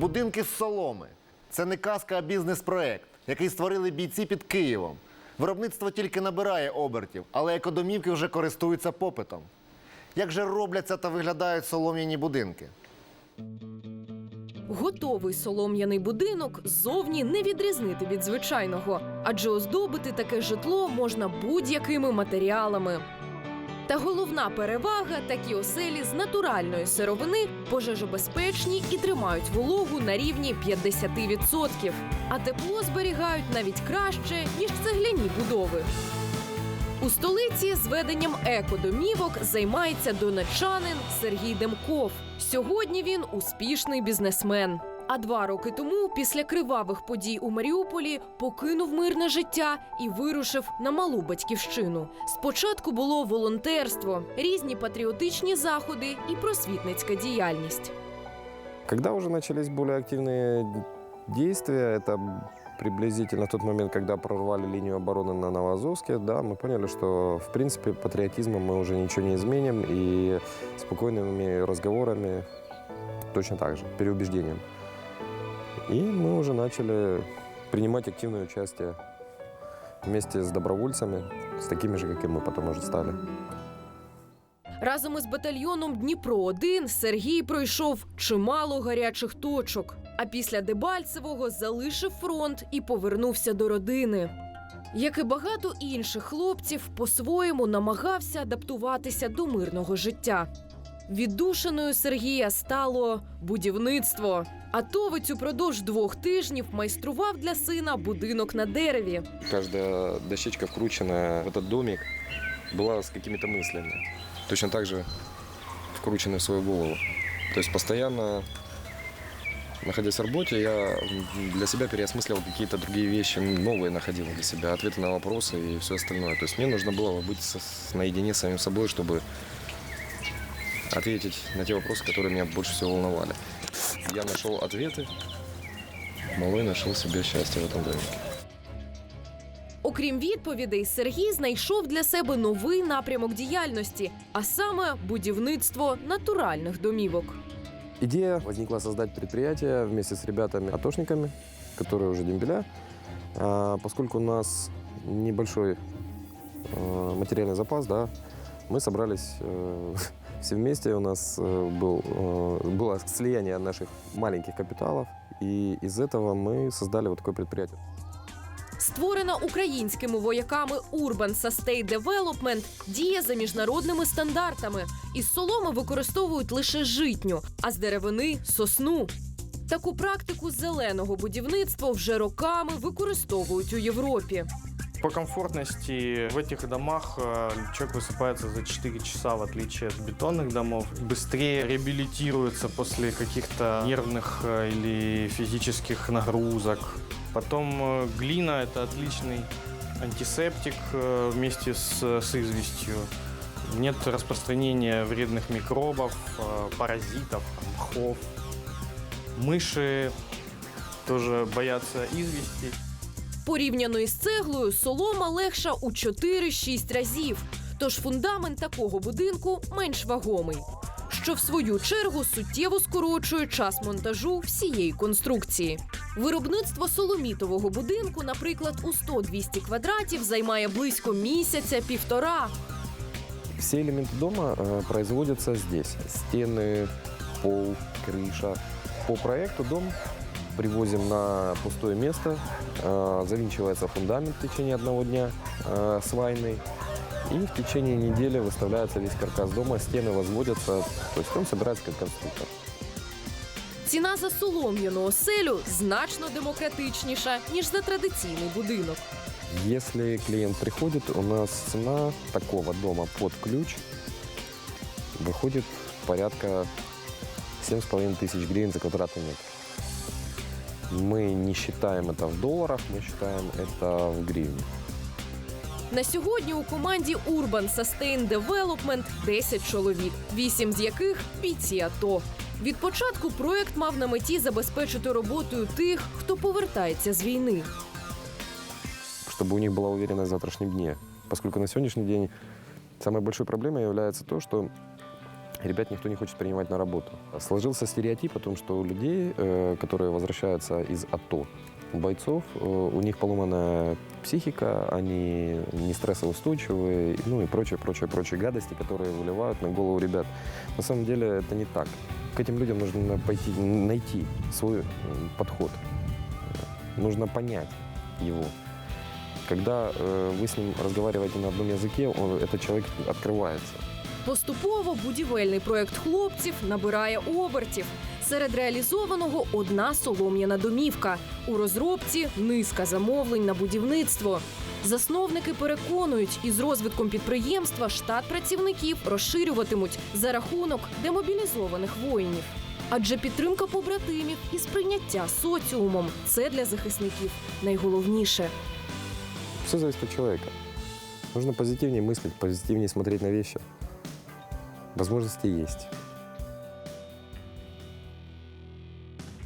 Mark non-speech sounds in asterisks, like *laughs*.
Будинки з соломи. Це не казка, а бізнес-проект, який створили бійці під Києвом. Виробництво тільки набирає обертів, але екодомівки вже користуються попитом. Як же робляться та виглядають солом'яні будинки? Готовий солом'яний будинок ззовні не відрізнити від звичайного, адже оздобити таке житло можна будь-якими матеріалами. Та головна перевага такі оселі з натуральної сировини пожежобезпечні і тримають вологу на рівні 50%. А тепло зберігають навіть краще, ніж цегляні будови. У столиці зведенням екодомівок займається донечанин Сергій Демков. Сьогодні він успішний бізнесмен. А два роки тому, після кривавих подій у Маріуполі, покинув мирне життя і вирушив на малу батьківщину. Спочатку було волонтерство, різні патріотичні заходи і просвітницька діяльність. Когда уже начались более активные действия, это приблизительно тот момент, когда прорвали линию обороны на Новоазовске, да, мы поняли, что, в принципе, патриотизмом мы уже ничего не изменим, и спокойными разговорами точно так же, переубеждением. И мы уже начали принимать активное участие вместе с добровольцами, с такими же, как и мы потом уже стали. Разом із батальйоном Дніпро 1 Сергій пройшов чимало гарячих точок. А після Дебальцевого залишив фронт і повернувся до родини. Як і багато інших хлопців, по-своєму намагався адаптуватися до мирного життя. Віддушиною Сергія стало будівництво. Атовець упродовж двох тижнів майстрував для сина будинок на дереві. Каждая дощечка, вкрученная в этот домик, была с какими-то мыслями. Точно так же вкручены в свою голову. То есть постоянно, находясь в работе, я для себя переосмысливал какие-то другие вещи, новые находил для себя, ответы на вопросы и все остальное. То есть мне нужно было быть со- с- наедине с самим собой, чтобы ответить на те вопросы, которые меня больше всего волновали. Я нашел ответы, малой нашел себе счастье в этом домике. Окрім відповідей, Сергій знайшов для себе новий напрямок діяльності, а саме будівництво натуральних домівок. Идея возникла создать предприятие вместе с ребятами-атошниками, которые уже дембеля. А, Поскольку у нас небольшой э, материальный запас, да, мы собрались э, *laughs* все вместе. У нас э, был, э, было слияние наших маленьких капиталов, и из этого мы создали вот такое предприятие. Створена українськими вояками Urban Sustain Development діє за міжнародними стандартами. Із соломи використовують лише житню, а з деревини сосну. Таку практику зеленого будівництва вже роками використовують у Європі. По комфортности в этих домах э, человек высыпается за 4 часа, в отличие от бетонных домов. Быстрее реабилитируется после каких-то нервных э, или физических нагрузок. Потом э, глина – это отличный антисептик вместе с, с известью. Нет распространения вредных микробов, паразитов, мхов. Мыши тоже боятся извести. Порівняно із цеглою, солома легша у 4-6 разів. Тож фундамент такого будинку менш вагомий, що в свою чергу суттєво скорочує час монтажу всієї конструкції. Виробництво соломітового будинку, наприклад, у 100-200 квадратів займає близько місяця-півтора. Все элементы дома э, производятся здесь. Стены, пол, крыша. По проекту дом привозим на пустое место, э, завинчивается фундамент в течение одного дня э, свайный. И в течение недели выставляется весь каркас дома, стены возводятся, то есть он собирается как конструктор. Ціна за солом'яну оселю значно демократичніша ніж за традиційний будинок. Если клиент приходит, у нас цена такого дома под ключ выходит порядка 7,5 тысяч гривен за квадратный метр. Мы не считаем это в долларах, мы считаем это в гривне. На сьогодні у команді Urban Sustain Development 10 чоловік, 8 з яких бійці АТО. Від початку проект мав на меті забезпечити роботою тих, хто повертається з війни. чтобы у них была уверенность в завтрашнем дне. Поскольку на сегодняшний день самой большой проблемой является то, что ребят никто не хочет принимать на работу. Сложился стереотип о том, что у людей, э, которые возвращаются из АТО, у бойцов, э, у них поломанная психика, они не стрессоустойчивые, ну и прочие, прочие, прочие гадости, которые выливают на голову ребят. На самом деле это не так. К этим людям нужно пойти, найти свой подход. Нужно понять его. Когда э, вы с ним разговариваете на одном языке, он, этот человек открывается. Поступово будівельний проект хлопців набирає обертів. Серед реалізованого одна солом'яна домівка. У розробці низка замовлень на будівництво. Засновники переконують, із розвитком підприємства штат працівників розширюватимуть за рахунок демобілізованих воїнів. Адже підтримка побратимів і сприйняття соціумом це для захисників найголовніше. Все зависит от человека. Нужно позитивнее мыслить, позитивнее смотреть на вещи. Возможности есть.